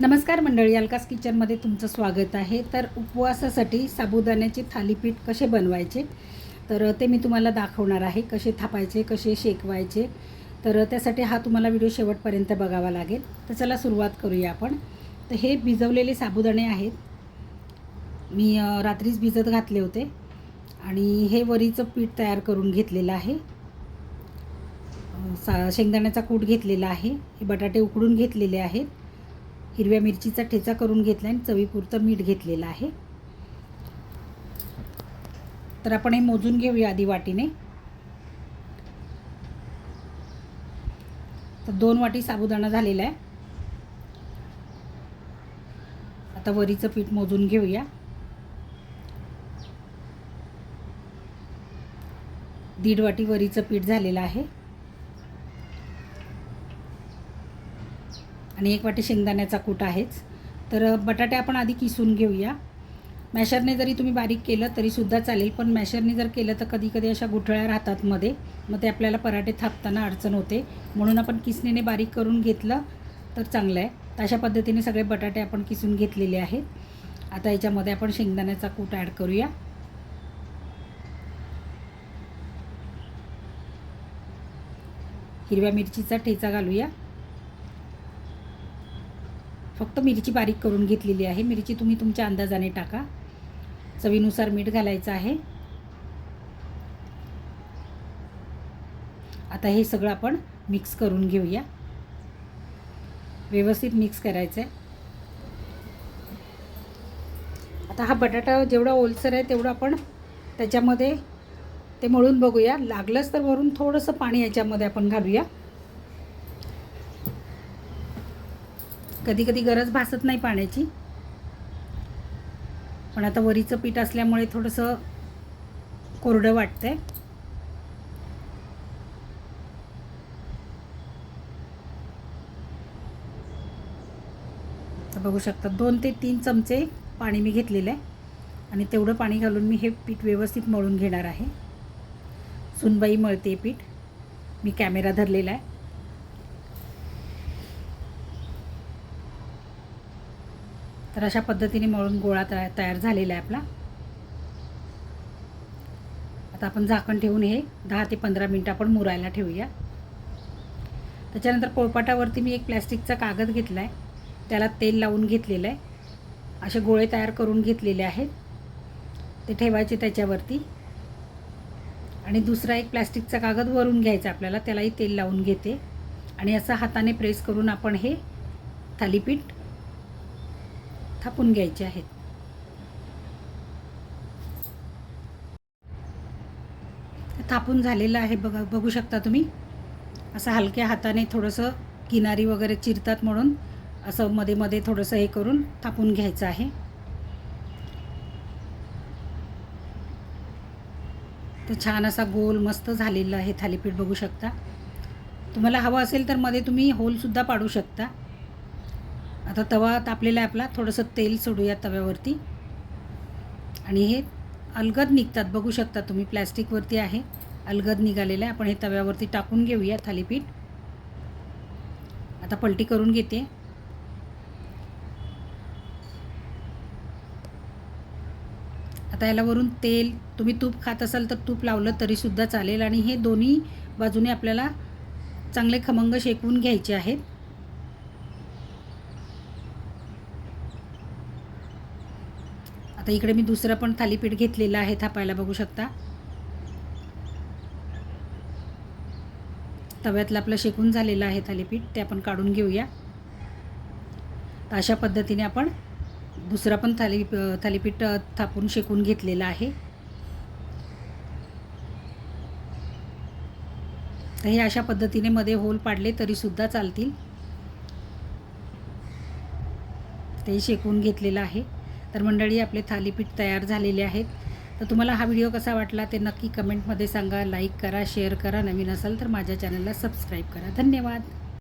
नमस्कार मंडळी अलकास किचनमध्ये तुमचं स्वागत आहे. तर उपवासासाठी साबुदाण्याचे थालीपीठ कसे बनवायचे? तर ते मी तुम्हाला दाखवणार आहे कसे थापायचे कसे शेकवायचे. तर त्यासाठी हा तुम्हाला व्हिडिओ शेवटपर्यंत बघावा लागेल. तर चला सुरुवात करूया आपण. तर हे भिजवलेले साबुदाणे आहेत. मी रात्रीच भिजत घातले होते. आणि हे वरीचं पीठ तयार करून घेतलेलं आहे. सा शेंगदाण्याचा कूट घेतलेला आहे. हे बटाटे उकडून घेतलेले आहेत. हिरव्या मिरचीचा ठेचा करून घेतला आणि चवीपुरतं मीठ घेतलेलं आहे. तर आपण हे मोजून घेऊया आधी वाटीने. तर दोन वाटी साबुदाणा झालेला आहे. आता वरीचं पीठ मोजून घेऊया. दीड वाटी वरीचं पीठ झालेलं आहे. आणि एक वाटी शेंगदाण्याचा कूट आहेच. तर बटाटे आपण आधी किसून घेऊया. मॅशरने जरी तुम्ही बारीक केलं तरीसुद्धा चालेल. पण मॅशरने जर केलं तर कधी कधी अशा गुठळ्या राहतात मध्ये. मग ते आपल्याला पराठे थापताना अडचण होते. म्हणून आपण किसणीने बारीक करून घेतलं तर चांगलं आहे. तर अशा पद्धतीने सगळे बटाटे आपण किसून घेतलेले आहेत. आता याच्यामध्ये आपण शेंगदाण्याचा कूट ॲड करूया. हिरव्या मिरचीचा ठेचा घालूया. फक्त मिरची बारीक करून घेतलेली आहे. मिरची तुम्ही तुमच्या अंदाजाने टाका. चवीनुसार मीठ घालायचं आहे. आता हे सगळं आपण मिक्स करून घेऊया. व्यवस्थित मिक्स करायचं आहे आता हा बटाटा जेवढा ओलसर आहे तेवढं आपण त्याच्यामध्ये ते मळून बघूया. लागलंच तर वरून थोडंसं पाणी याच्यामध्ये आपण घालूया. कधी कधी गरज भासत नाही पाण्याची. पण आता वरीचं पीठ असल्यामुळे थोडंसं कोरडं वाटतंय. तर बघू शकता दोन ते तीन चमचे पाणी मी घेतलेलं आहे. आणि तेवढं पाणी घालून मी हे पीठ व्यवस्थित मळून घेणार आहे. सुनबाई मळते पीठ. मी कॅमेरा धरलेला आहे. तर अशा पद्धतीने मळून गोळा तया तयार झालेला आहे आपला. आता आपण झाकण ठेवून हे दहा ते पंधरा मिनटं आपण मुरायला ठेवूया. त्याच्यानंतर पोळपाटावरती मी एक प्लॅस्टिकचा कागद घेतला आहे त्याला तेल लावून घेतलेलं आहे. असे गोळे तयार करून घेतलेले आहेत. ते ठेवायचे त्याच्यावरती. आणि दुसरा एक प्लॅस्टिकचा कागद वरून घ्यायचा आपल्याला. त्यालाही तेल लावून घेते. आणि असं हाताने प्रेस करून आपण हे थालीपीठ थापून घ्यायचे आहेत. थापून झालेलं आहे बघा बघू शकता तुम्ही. असं हलक्या हाताने थोडंसं किनारी वगैरे चिरतात म्हणून असं मध्ये मध्ये थोडंसं हे करून थापून घ्यायचं आहे. तर छान असा गोल मस्त झालेला आहे थालीपीठ बघू शकता. तुम्हाला हवं असेल तर मध्ये तुम्ही होलसुद्धा पाडू शकता. आता तवा तापलेला आहे आपला थोडंसं तेल सोडूया तव्यावरती. आणि हे अलगद निघतात. बघू शकता तुम्ही प्लॅस्टिकवरती आहे. अलगद निघालेलं आहे. आपण हे तव्यावरती टाकून घेऊया थालीपीठ. आता पलटी करून घेते. आता याला वरून तेल तुम्ही तूप खात असाल तर तूप लावलं तरीसुद्धा चालेल. आणि हे दोन्ही बाजूने आपल्याला चांगले खमंग शेकवून घ्यायचे आहेत. आता इकडे मी दुसरं पण थालीपीठ घेतलेलं आहे थापायला बघू शकता. तव्यातलं आपलं शेकून झालेलं आहे थालीपीठ ते आपण काढून घेऊया. तर अशा पद्धतीने आपण दुसरा पण थाली थालीपीठ थापून शेकून घेतलेलं आहे. तर हे अशा पद्धतीने मध्ये होल पाडले तरीसुद्धा चालतील. ते शेकून घेतलेलं आहे. तर मंडळी आपले थालीपीठ तयार झालेले आहेत. तर तुम्हाला हा व्हिडिओ कसा वाटला ते नक्की कमेंटमध्ये सांगा. लाईक करा शेअर करा. नवीन असाल तर माझ्या चॅनलला सबस्क्राईब करा. धन्यवाद.